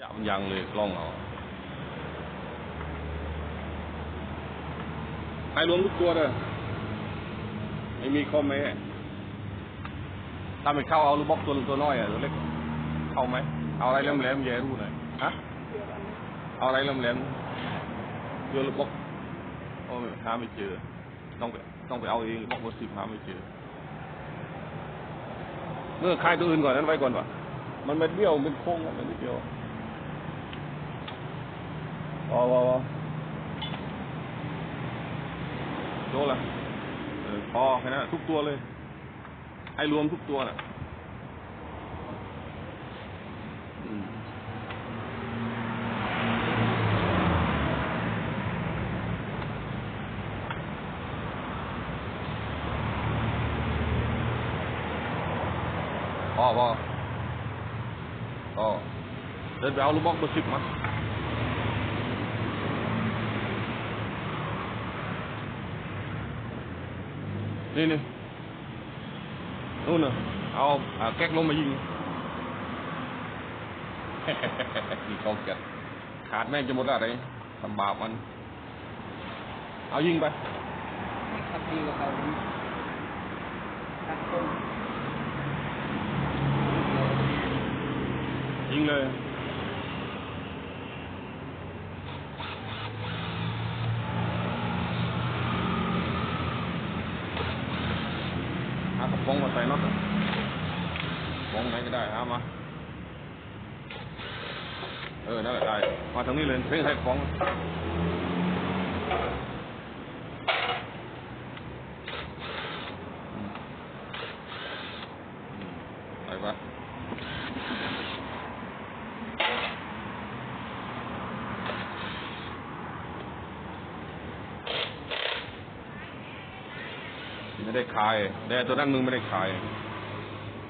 จับยังเลยกล้องเอาให้รวมทุกตัวเลยไม่มีคอมไหมถ้าไม่เข้าเอาลูกบล็อกตัวตัวน้อยอะตัวเล็ก เข้าไหม เอาอะไรแหลมๆแย่รู้หน่อยฮะเอาอะไรแหลมๆเจอลูกบล็อกโอ้หาไม่เจอ ต้องไปต้องไปเอาเองลูบล็อกเบอร์สิบหาไม่เจอ เมื่อคลายตัวอื่นก่อนนั้นไว้ก่อนวะมันเป็นเบี้ยวมันโค้งมันไม่เบี้ยว พอพอพอโจละเออพอแค่นั้นทุกตัวเลยให้รวมทุกตัวน่ะอืมพอพอพอเดินไปเอาลูกบอลเบอร์สิบมา นี่นี่นู่นน่ะเอาเอาแก๊กลงมายิงนี่เขาเก็บขาดแม่งจะหมดอะไรทำบาปมัน เอายิงไปขับดีกว่าเขายิงเลย หากระป๋องมาใส่น็อตอะกระป๋องไหนก็ได้เอามา เออ นั่นแหละได้ มาทางนี้เลยเพ่งใส่กระป๋องอืมอืมไปปะ ไม่ได้คายแต่ตัวนั้นมึงไม่ได้คาย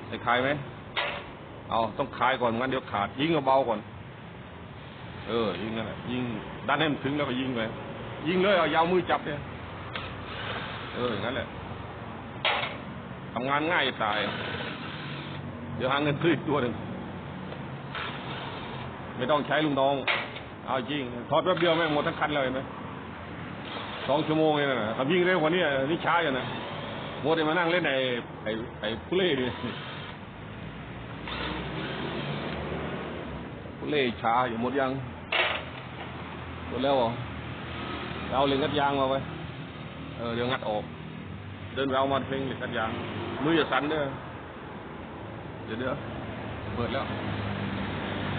ได้คายไหมเอาต้องคายก่อนงั้นเดี๋ยวขาด ยิงเบาก่อน เออ ยิงนั่นแหละยิงดันให้มันถึงแล้วก็ยิงไปยิงเลยเอายาวมือจับเนี่ยเอออย่างนั้นแหละทำงานง่ายตาย เดี๋ยวหาเงินซื้ออีกตัวหนึ่งไม่ต้องใช้ลุงน้อง เอาจริงถอดแป๊บเดียวแม่หมดทั้งคันเลยไหมสองชั่วโมงเองนะทำยิงเร็วกว่านี้นี่ช้าอยู่นะ โมดมานั่งเล่นไอ้ไอ้ไอ้ผู้เล่ดิผู้เล่ช้าอยู่หมดยังหมดแล้วเหรอเอาเหล็กงัดยางมาไว้เออเดี๋ยวงัดออก เดินไปเอามาเพลงเหล็กงัดยาง มืออย่าสั่นเด้อเดี๋ยวเดี๋ยวเปิดแล้ว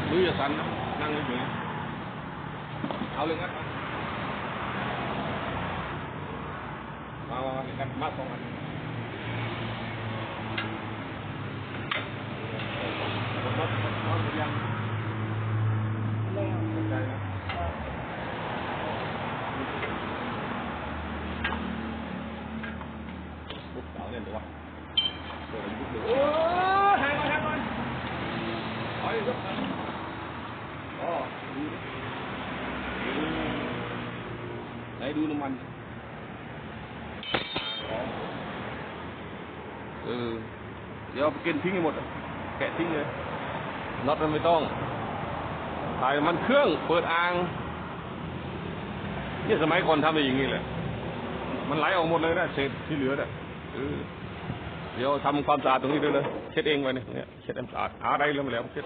มืออย่าสั่นนะนั่งเฉยๆเอาเหล็กงัดมามามาเหล็กงัดมาสองอันหมดน็อตหมดน็อตหมดยัง แล้ว หมดใจนะ บุกเสาเนี่ยหรือวะเปิดบุกเลย โอ้แทงมาแทงมา ถอยยกมาอ๋อดูดิดูไห นดูน้ำมันอ๋อเออ เดี๋ยวเอาไปกินทิ้งให้หมดอะแกะทิ้งเลยน็อตมันไม่ต้องถ่ายมันเครื่องเปิดอ่างเนี่ยสมัยก่อนทำไปอย่างนี้แหละ มันไหลออกหมดเลยนะเศษที่เหลือน่ะเออเดี๋ยวทำความสะอาดตรงนี้ด้วยเลยเช็ดเองไว้เนี่ยเนี่ยเช็ดให้มันสะอาดหาอะไรเรื่องแล้วเช็ด